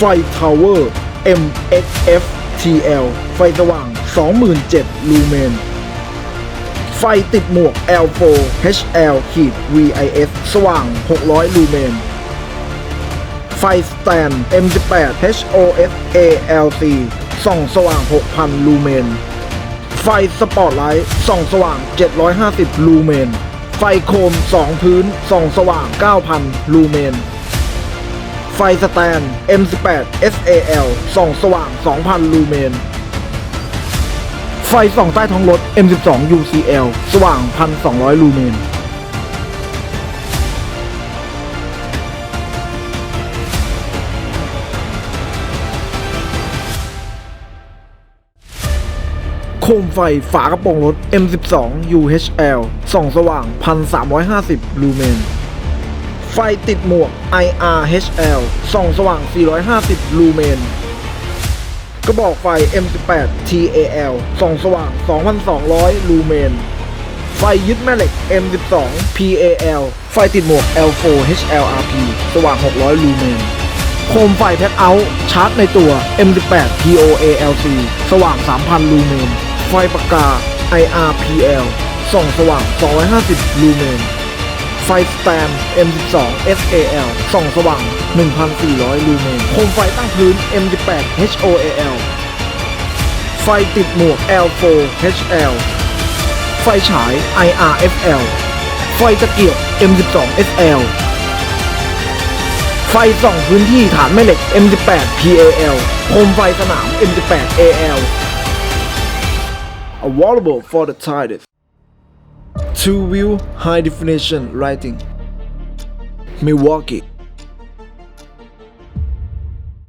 ไฟทาวเวอร์ MXF TL ไฟสว่าง 27,000 ลูเมน ไฟติดหมวก L4 HL VIS สว่าง 600 ลูเมน ไฟสแตน M18 HOS ALC ส่องสว่าง 6,000 ลูเมน ไฟสปอร์ตไลท์ส่องสว่าง 750 ลูเมน ไฟโคม 2 พื้นส่องสว่าง 9,000 ลูเมน ไฟสแตน M18 SAL ส่องสว่าง 2,000 ลูเมน ไฟส่องใต้ท้องรถ M12 UCL สว่าง 1,200 ลูเมน โคมไฟฝากระโปรงรถ M12 UHL ส่องสว่าง 1,350 ลูเมน ไฟติดหมวก IRHL ส่องสว่าง 450 ลูเมน กระบอกไฟ M18 TAL ส่องสว่าง 2,200 ลูเมน ไฟยึดแม่เหล็ก M12 PAL ไฟติดหมวก L4 HLRP สว่าง 600 ลูเมน โคมไฟแพ็คเอาท์ชาร์จในตัว M18 POALC สว่าง 3,000 ลูเมน ไฟปากกา IRPL ส่องสว่าง 250 ลูเมน ไฟสแตม M12 SAL ส่องสว่าง 1,400 ลูเมน โคมไฟตั้งพื้น M18 HOAL ไฟติดหมวก L4 HL ไฟฉาย IRFL ไฟตะเกียบ M12 SL ไฟส่องพื้นที่ฐานแม่เหล็ก M18 PAL โคมไฟสนาม M18 AL available for the tidest 2 view high definition writing. Milwaukee.